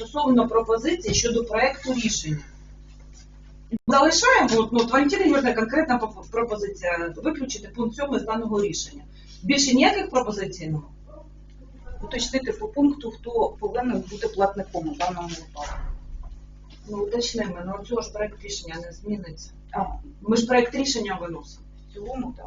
стосовно пропозиції щодо проекту рішення. Залишаємо, ну, от Валентина Юрійовна конкретна пропозиція виключити пункт 7 з даного рішення. Більше ніяких пропозицій немає? Уточнити по пункту, хто повинен бути платником у даному випадку. Ну, уточнимо, ну цього ж проект рішення не зміниться. А, Ми ж проект рішення виносимо. в цілому, так.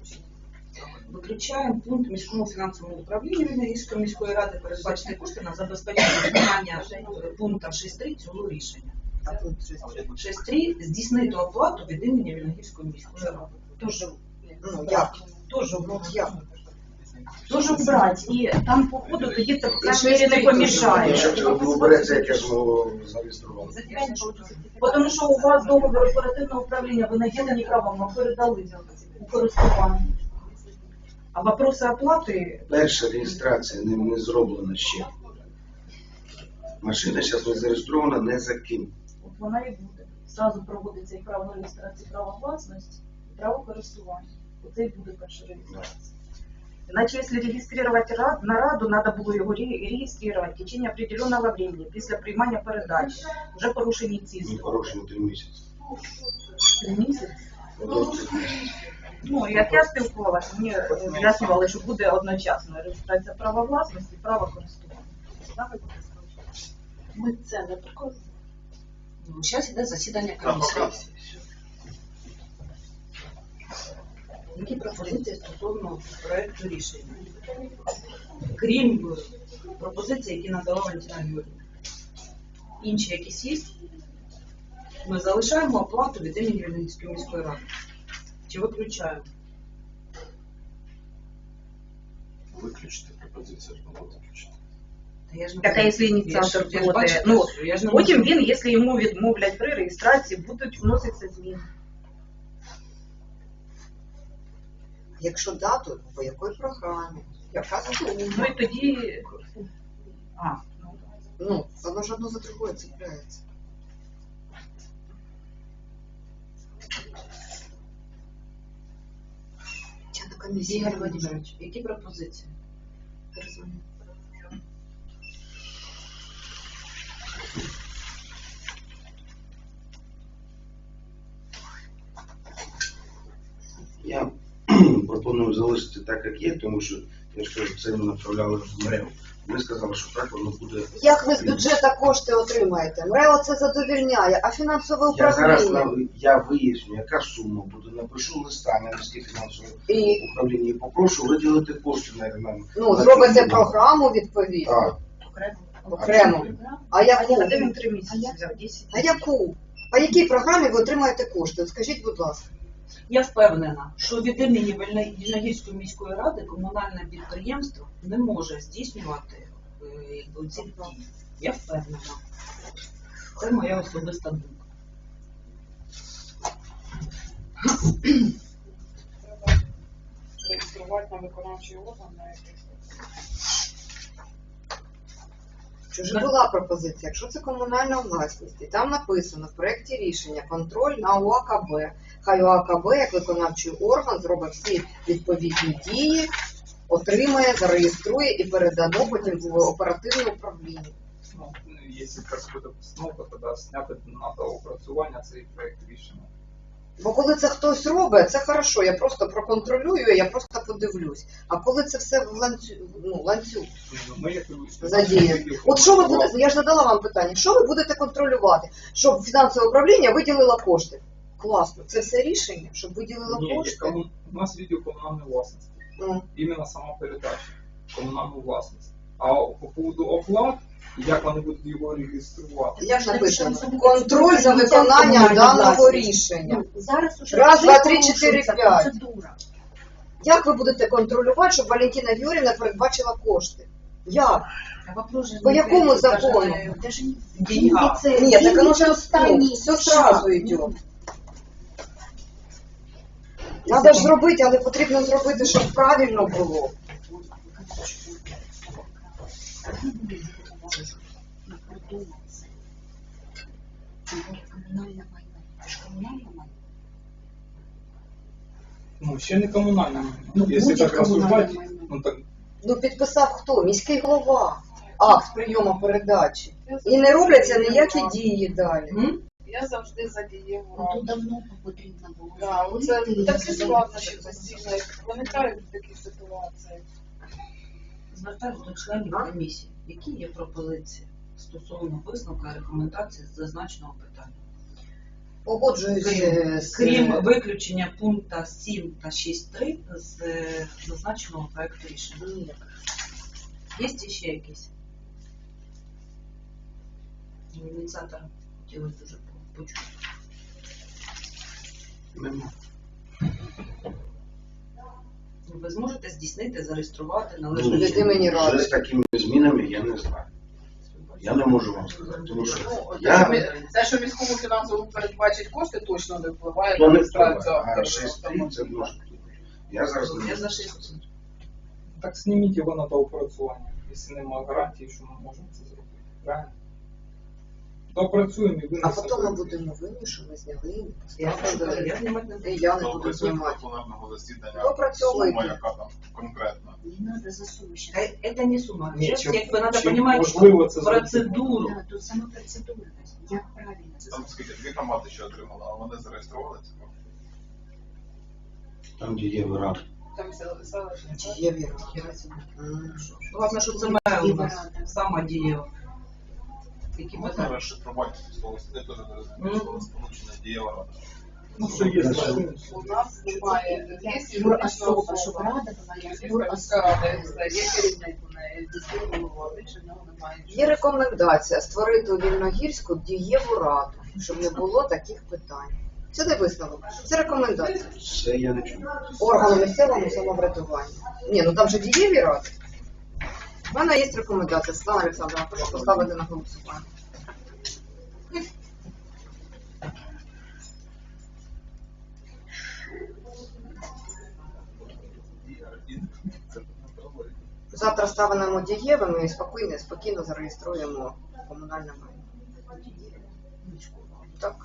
Виключаємо пункт міському фінансовому управлінню Вінницької міської ради передбачені кошти на забезпечення виконання е, пункту 6.3 цього рішення. 6.3 здійснити оплату від імені Вінницької міської ради. Дуже, Ну, як? дуже Ну, як? Дуже брати. І там, по ходу, тоді це, по крайній мірі, не помішає. Якщо це береться, яке ж воно зареєстровано. Тому що у вас договір оперативного управління, ви наділені правом, вам передали у користування. А вопроси оплати, Перша реєстрація не, не зроблена ще. Машина зараз не зареєстрована не за ким. от вона і буде. Зразу проводиться і право реєстрації права власності, і право користування. Оце і буде перша реєстрація. Иначе, если регистрировать рад, на надо було його ре- регистрировать в течение определенного времени, після приймання передачі. Вже порушені ці Не порушено три місяці. Три місяць. Ну, як я спілкувалася, мені е, з'ясували, що буде одночасно реєстрація права власності, права користування. Ми це не приходимо. Ну, зараз йде засідання комісії. Які пропозиції стосовно проекту рішення? Крім е, пропозицій, які надала Валентина Юрійовна. Інші якісь є? Ми залишаємо оплату від імені Вінницької міської ради. Чи виключаємо? Виключити пропозицію ж було виключити. Я ж не Так, а якщо ініціатор Я ж- я проти? бачу, Ну, я ж не Потім можу. він, якщо йому відмовлять при реєстрації, будуть вноситися зміни. Якщо дату, по якій програмі? Яка Ну сума? і тоді. А, ну, Ну, воно ж одно за другое цепляється. Комісії. Ігор Владимирович, які пропозиції? Я пропоную залишити так, як є, тому що я ж кажу, це ми направляли в МРЕВ. Ми сказали, що так воно буде. Як ви з бюджету кошти отримаєте? МРЕО це задовільняє, а фінансове Я зараз управління на- я виясню, яка сума буде. Напишу листа на міське фінансове і управління і попрошу виділити кошти на на- ну, зробите програму відповідно. Так. окремо. А А яку? де три місяці А яку? А якій програмі ви отримаєте кошти? От Скажіть, будь ласка. Я впевнена, що від імені Вільногірської міської ради комунальне підприємство не може здійснювати е, якби, ці дії. Я впевнена. Це моя особиста думка. реєструвати на виконавчий орган на якийсь. Що ж була пропозиція? Якщо це комунальна власність, і там написано в проєкті рішення контроль на УАКБ. Хай УАКБ, як виконавчий орган, зробить всі відповідні дії, отримає, зареєструє і передамо потім в оперативне управління. Ну, якщо так буде постановка, тоді зняти на доопрацювання цей проект рішення. Бо коли це хтось робить, це хорошо, я просто проконтролюю, я просто подивлюсь. А коли це все в ланцю, ну, ланцюг задіяно. От що ви будете, я ж задала вам питання, що ви будете контролювати, щоб фінансове управління виділило кошти? Класно, це все рішення, щоб виділило Ні, кошти. яка у нас відділ комунальної власності. Ну, Іменно сама передача комунальну власність. А по поводу оплат, як вони будуть його реєструвати? я ж написано, контроль за виконанням даного рішення. Ну, зараз уже Раз, два, три, чотири, п'ять. процедура. Як ви будете контролювати, щоб Валентина Юрівна передбачила кошти? Як? Вопрос же По не якому закону? не- Даже не в деньгах. Ні, так оно же все сразу йде. Треба ж зробити, але потрібно зробити, щоб правильно було. Комунальне майно. Це ж комунальне майно. Ну, ще не комунальне майно. Ну, Якщо так розсуждати, майно. ну так Ну, підписав хто? Міський голова. Акт прийому передачі. І не робляться ніякі дії далі. М? Я завжди за дієву Ну, раду. давно потрібно було. Да, оце зробити. такі складнощі постійно виникають в таких ситуаціях. Звертаюся до членів комісії. Які є пропозиції стосовно висновка рекомендацій з зазначеного питання? Погоджуюсь Крім, з крім виключення пункта 7 та 6.3 з е, зазначеного проекту рішення. Ні. Є ще якісь? Ініціатора хотілося дуже почути. Нема. Ви зможете здійснити, зареєструвати Ну, належним від імені ради. Вже з такими змінами я не знаю. Я не можу вам сказати, тому що Ну, те, я ми- те, що міському фінансовому передбачить кошти, точно не впливає то на не реєстрацію а авторів 6 це може бути. Я зараз не Я можу. за 6. Так зніміть його на доопрацювання, якщо немає гарантії, що ми можемо це зробити. Правильно? Доопрацюємо і А винесемо. потім ми будемо винні, що ми зняли. Я поставили. я знімати не І буду. я не буду знімати. пленарного засідання Допрацьовуйте. сума, яка там конкретна. Не треба за суму щас. Е, Это не сумма. Ні, Сейчас треба чим розуміти можливо це зробити. процедуру. Да, тут сама процедура, як правильно це Там зробити. скільки дві громади ще отримали, а вони зареєстрували це? Там, де є вирад. Там селищні. Чи є віра? М. Щоб це має у нас сама дієва. Які Можна питання? розшифрувати слово, я теж не розумію Ну. слово дієва рада. Ну, що є Значить. У нас немає є Юр особа, щоб рада була, як юр особа. рада, як це, є керівник у неї, дійсно голова, більше в нього немає. Є рекомендація створити у Вільногірську дієву раду, щоб не було таких питань. Це не висновок, це рекомендація. Це я не чую. Органу місцевого самоврядування. Ні, ну там же дієві ради. У мене є рекомендація, Світлана Олександровна, прошу поставити на голосування. Завтра ставимо дієвими і спокійно, спокійно зареєструємо комунальне майно. Так.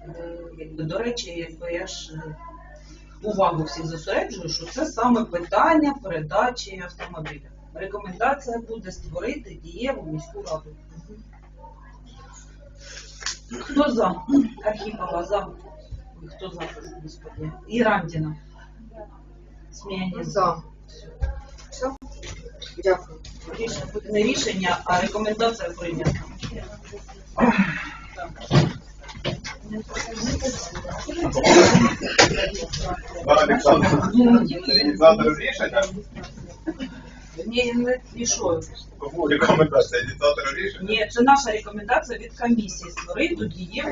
Е, до речі, якби я ж е, увагу всіх зосереджую, що це саме питання передачі автомобіля. Рекомендація буде створити дієву міську раду. Хто за? Архіпова за. Хто за, господи? І Рандіна. Сміяння За. Все? Дякую. Рішення, не рішення, а рекомендація прийнята. Олександр, ініціатор рішення, Ні, не рішою. рекомендація ініціатора рішення. Ні, це наша рекомендація від комісії створити тут раду.